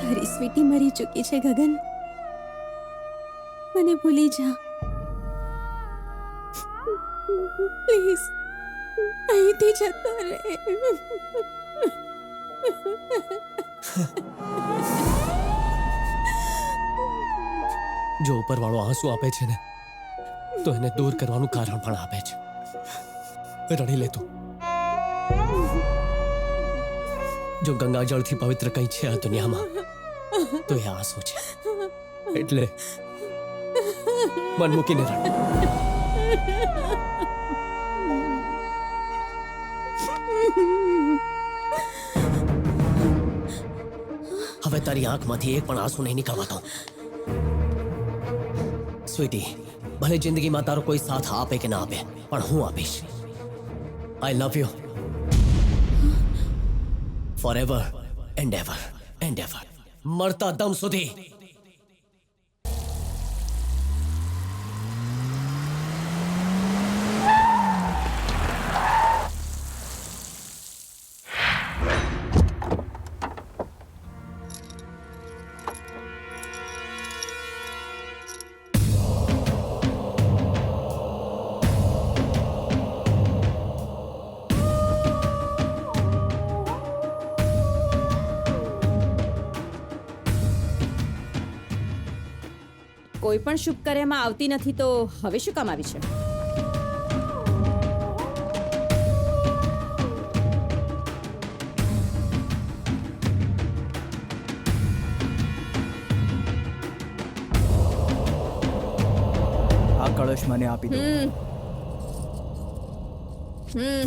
કરી ચૂકી છે, ગગન. મને ભૂલી જા. પ્લીઝ, અહીંથી જતો રહે. જો ઉપરવાળો આંસુ આપે છે ને, તો એને દૂર કરવાનું કારણ પણ આપે છે. રડી લે તું. જો ગંગાજળથી પવિત્ર કંઈ છે આ દુનિયામાં, તો એ આંસુ છે. એટલે મન મૂકીને રડ હવે તારી આંખમાંથી એક પણ આંસુ નહીં નીકળવાતો. સ્વીટી, ભલે જિંદગીમાં તારો કોઈ સાથ આપે કે ના આપે, પણ હું આપીશ. I love you for ever and ever and ever મરતા દમ સુધી કોઈ પણ શુભ કાર્યમાં આવતી નથી તો હવે શું કામ આવી છે? આ કળશ મને આપી દો. હમ. હમ.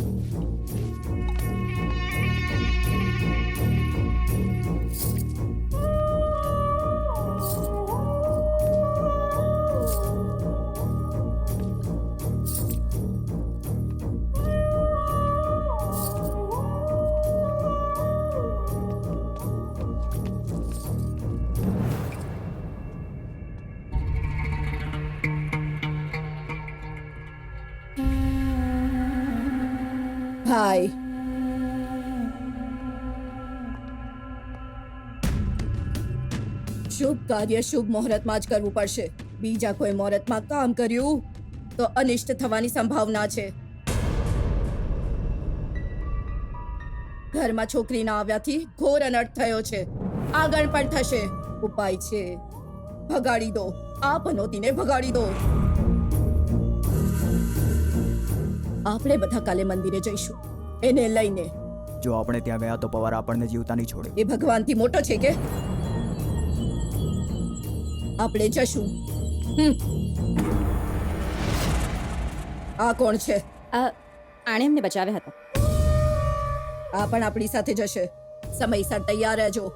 ભાઈ. શુભ કાર્ય, શુભ મુહૂર્તમાં જ કરવું પડશે. બીજા કોઈ મુહૂર્તમાં કામ કર્યું તો અનિષ્ટ થવાની સંભાવના છે. ઘરમાં છોકરી ના આવ્યાથી ઘોર અનર્થ થયો છે. આગળ પણ થશે. ઉપાય છે. ભગાડી દો. આ પનોતીને ભગાડી દો. આપણે બધા કાલે મંદિરે જઈશું. એને લઈને. જો આપણે ત્યાં ગયા તો પવાર આપણને જીવતા નહીં છોડે. એ ભગવાનથી મોટો છે કે? આપણે જશું. હમ. આ કોણ છે? આ આણે એમને બચાવ્યા હતા. આ પણ આપણી સાથે જશે. સમયસર તૈયાર રહેજો.